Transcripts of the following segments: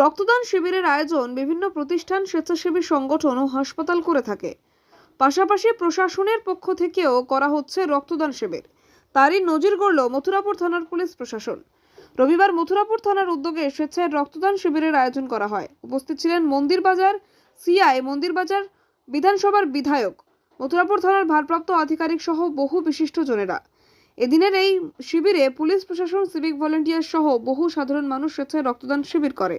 রক্তদান শিবিরের আয়োজন বিভিন্ন প্রতিষ্ঠান স্বেচ্ছাসেবী সংগঠন ও হাসপাতাল করে থাকে। পাশাপাশি প্রশাসনের পক্ষ থেকেও করা হচ্ছে রক্তদান শিবির। তারই নজির গড়ল মথুরাপুর থানার পুলিশ প্রশাসন। রবিবার মথুরাপুর থানার উদ্যোগে স্বেচ্ছায় রক্তদান শিবিরের আয়োজন করা হয়। উপস্থিত ছিলেন মন্দির বাজার সিআই মন্দির বাজার বিধানসভার বিধায়ক, মথুরাপুর থানার ভারপ্রাপ্ত আধিকারিক সহ বহু বিশিষ্ট জনেরা। এদিনের এই শিবিরে পুলিশ প্রশাসন, সিভিক ভলেন্টিয়ার সহ বহু সাধারণ মানুষ স্বেচ্ছায় রক্তদান শিবির করে।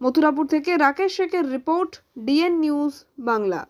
মথুরাপুর থেকে রাকেশ শেখের রিপোর্ট ডিএন নিউজ বাংলা।